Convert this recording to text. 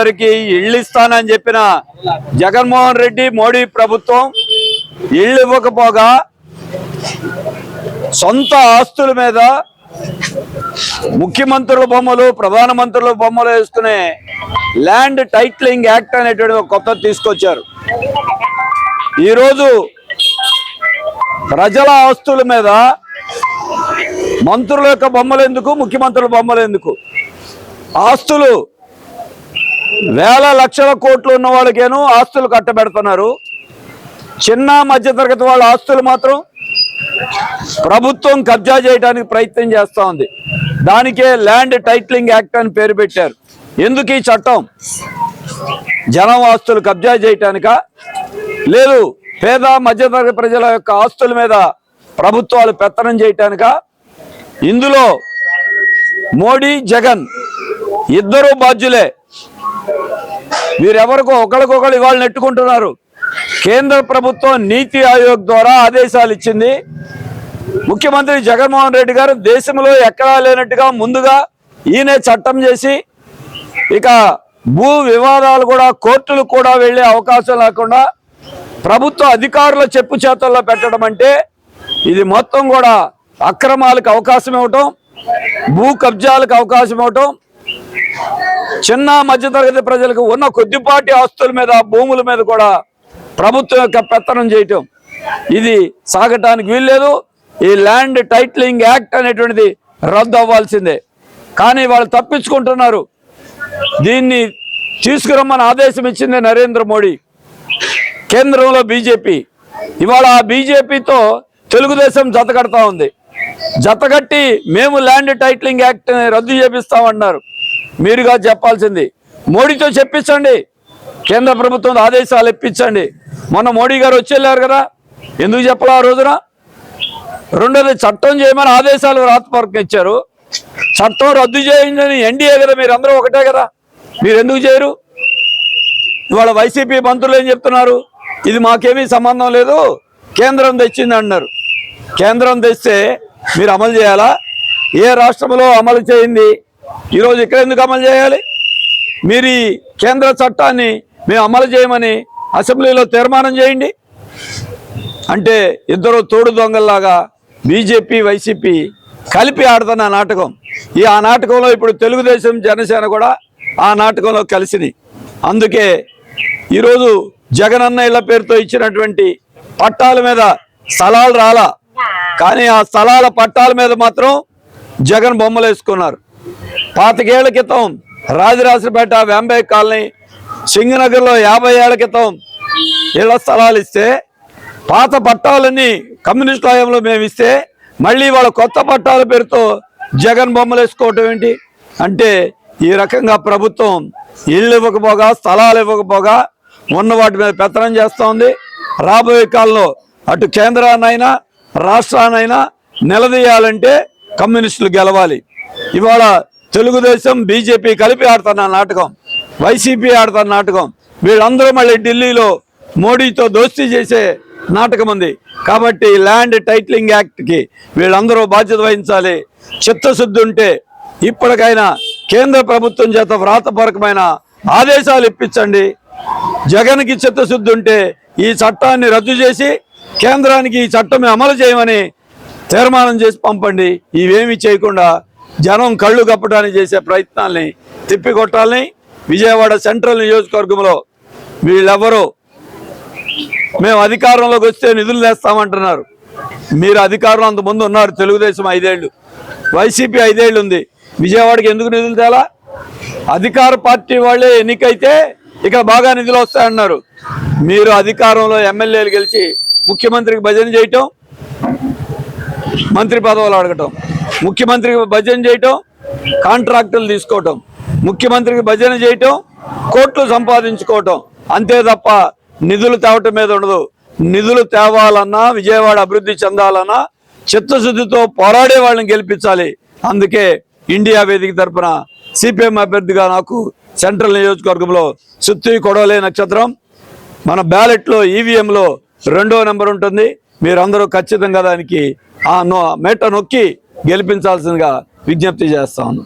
అందరికి ఇళ్ళు ఇస్తానని చెప్పిన జగన్మోహన్ రెడ్డి మోడీ ప్రభుత్వం ఇళ్ళు ఇవ్వకపోగా సొంత ఆస్తుల మీద ముఖ్యమంత్రుల బొమ్మలు ప్రధానమంత్రుల బొమ్మలు వేసుకునే ల్యాండ్ టైట్లింగ్ యాక్ట్ అనేటువంటి కొత్త తీసుకొచ్చారు. ఈరోజు ప్రజల ఆస్తుల మీద మంత్రుల యొక్క బొమ్మలు ఎందుకు ముఖ్యమంత్రుల బొమ్మలు ఎందుకు? ఆస్తులు వేల లక్షల కోట్లు ఉన్న వాళ్ళకేనో ఆస్తులు కట్టబెడుతున్నారు. చిన్న మధ్యతరగతి వాళ్ళ ఆస్తులు మాత్రం ప్రభుత్వం కబ్జా చేయడానికి ప్రయత్నం చేస్తూ ఉంది. దానికే ల్యాండ్ టైట్లింగ్ యాక్ట్ అని పేరు పెట్టారు. ఎందుకు ఈ చట్టం? జనం ఆస్తులు కబ్జా చేయటానిక? లేదు పేద మధ్యతరగతి ప్రజల యొక్క ఆస్తుల మీద ప్రభుత్వాలు పెత్తనం చేయటానిక? ఇందులో మోడీ జగన్ ఇద్దరు బాధ్యులే. వీరెవరికో ఒకరికొకరు ఇవాళ నెట్టుకుంటున్నారు. కేంద్ర ప్రభుత్వం నీతి ఆయోగ్ ద్వారా ఆదేశాలు ఇచ్చింది. ముఖ్యమంత్రి జగన్మోహన్ రెడ్డి గారు దేశంలో ఎక్కడా లేనట్టుగా ముందుగా ఈయనే చట్టం చేసి ఇక భూ వివాదాలు కూడా కోర్టులు కూడా వెళ్ళే అవకాశం లేకుండా ప్రభుత్వ అధికారుల చెప్పు చేతల్లో పెట్టడం అంటే ఇది మొత్తం కూడా అక్రమాలకు అవకాశం ఇవ్వటం భూ కబ్జాలకు అవకాశం ఇవ్వటం చిన్న మధ్యతరగతి ప్రజలకు ఉన్న కొద్దిపాటి ఆస్తుల మీద భూముల మీద కూడా ప్రభుత్వం యొక్క పెత్తనం చేయటం. ఇది సాగటానికి వీల్లేదు. ఈ ల్యాండ్ టైట్లింగ్ యాక్ట్ అనేటువంటిది రద్దు అవ్వాల్సిందే. కానీ వాళ్ళు తప్పించుకుంటున్నారు. దీన్ని తీసుకురమ్మని ఆదేశం ఇచ్చింది నరేంద్ర మోడీ. కేంద్రంలో బీజేపీ. ఇవాళ ఆ బీజేపీతో తెలుగుదేశం జతకడతా ఉంది. జతకట్టి మేము ల్యాండ్ టైట్లింగ్ యాక్ట్ రద్దు చేపిస్తామన్నారు. మీరుగా చెప్పాల్సింది. మోడీతో చెప్పించండి. కేంద్ర ప్రభుత్వం ఆదేశాలు ఇప్పించండి. మొన్న మోడీ గారు వచ్చి కదా? ఎందుకు చెప్పాలి ఆ రోజున? రెండోది చట్టం చేయమని ఆదేశాలు రాతపూర్వకం ఇచ్చారు. చట్టం రద్దు చేయండి. ఎన్డీఏ కదా మీరు అందరూ ఒకటే కదా? మీరు ఎందుకు చేయరు? ఇవాళ వైసీపీ మంత్రులు ఏం చెప్తున్నారు? ఇది మాకేమీ సంబంధం లేదు. కేంద్రం తెచ్చింది అన్నారు. కేంద్రం తెస్తే మీరు అమలు చేయాలా? ఏ రాష్ట్రంలో అమలు చేయింది? ఈరోజు ఇక్కడ ఎందుకు అమలు చేయాలి? మీరు కేంద్ర చట్టాన్ని మేము అమలు చేయమని అసెంబ్లీలో తీర్మానం చేయండి. అంటే ఇద్దరు తోడు దొంగల్లాగా బీజేపీ వైసీపీ కలిపి ఆడుతున్న నాటకం. ఈ ఆ నాటకంలో ఇప్పుడు తెలుగుదేశం జనసేన కూడా ఆ నాటకంలో కలిసినాయి. అందుకే ఈరోజు జగనన్న ఇళ్ళ పేరుతో ఇచ్చినటువంటి పట్టాల మీద స్థలాలు రాలా. కానీ ఆ స్థలాల పట్టాల మీద మాత్రం జగన్ బొమ్మలు వేసుకున్నారు పాతికేళ్ళ క్రితం రాజరాజపేట వెంబై కాలనీ సింగనగర్లో యాభై ఏళ్ళ క్రితం ఇళ్ళ స్థలాలు ఇస్తే పాత పట్టాలన్నీ కమ్యూనిస్ట్ హయాంలో మేము ఇస్తే మళ్ళీ వాళ్ళ కొత్త పట్టాల పేరుతో జగన్ బొమ్మలు వేసుకోవటం ఏంటి? అంటే ఈ రకంగా ప్రభుత్వం ఇళ్ళు ఇవ్వకపోగా స్థలాలు ఇవ్వకపోగా ఉన్న వాటి మీద పెత్తనం చేస్తోంది. రాబోయే కాలంలో అటు కేంద్రాన్నైనా రాష్ట్రాన్నైనా నిలదీయాలంటే కమ్యూనిస్టులు గెలవాలి. ఇవాళ తెలుగుదేశం బీజేపీ కలిపి ఆడుతున్న నాటకం వైసీపీ ఆడుతున్న నాటకం. వీళ్ళందరూ మళ్ళీ ఢిల్లీలో మోడీతో దోస్తీ చేసే నాటకం ఉంది. కాబట్టి ల్యాండ్ టైట్లింగ్ యాక్ట్కి వీళ్ళందరూ బాధ్యత వహించాలి. చిత్తశుద్ధి ఉంటే ఇప్పటికైనా కేంద్ర ప్రభుత్వం చేత వ్రాతపూర్వకమైన ఆదేశాలు ఇప్పించండి. జగన్కి చిత్తశుద్ధి ఉంటే ఈ చట్టాన్ని రద్దు చేసి కేంద్రానికి ఈ చట్టం అమలు చేయమని తీర్మానం చేసి పంపండి. ఇవేమీ చేయకుండా జనం కళ్ళు కప్పడానికి చేసే ప్రయత్నాల్ని తిప్పికొట్టాలని విజయవాడ సెంట్రల్ నియోజకవర్గంలో వీళ్ళెవరో మేము అధికారంలోకి వస్తే నిధులు తెస్తామంటున్నారు. మీరు అధికారంలో అంతకుముందు ఉన్నారు తెలుగుదేశం ఐదేళ్ళు. వైసీపీ ఐదేళ్ళు ఉంది. విజయవాడకి ఎందుకు నిధులు తేలా? అధికార పార్టీ వాళ్ళే ఎన్నికైతే ఇక బాగా నిధులు వస్తాయన్నారు. మీరు అధికారంలో ఎమ్మెల్యేలు గెలిచి ముఖ్యమంత్రికి భజన చేయటం మంత్రి పదవులు అడగటం. ముఖ్యమంత్రికి భజన చేయటం కాంట్రాక్టులు తీసుకోవటం ముఖ్యమంత్రికి భజన చేయటం కోట్లు సంపాదించుకోవటం. అంతే తప్ప నిధులు తేవటం మీద ఉండదు. నిధులు తేవాలన్నా విజయవాడ అభివృద్ధి చెందాలన్నా చిత్తశుద్ధితో పోరాడే వాళ్ళని గెలిపించాలి. అందుకే ఇండియా వేదిక తరపున సిపిఎం అభ్యర్థిగా నాకు సెంట్రల్ నియోజకవర్గంలో సుత్తి కొడవలే నక్షత్రం. మన బ్యాలెట్లో ఈవీఎంలో రెండో నెంబర్ ఉంటుంది. మీరందరూ ఖచ్చితంగా దానికి ఆ నో మెట్ట నొక్కి గెలిపించాల్సిందిగా విజ్ఞప్తి చేస్తాను.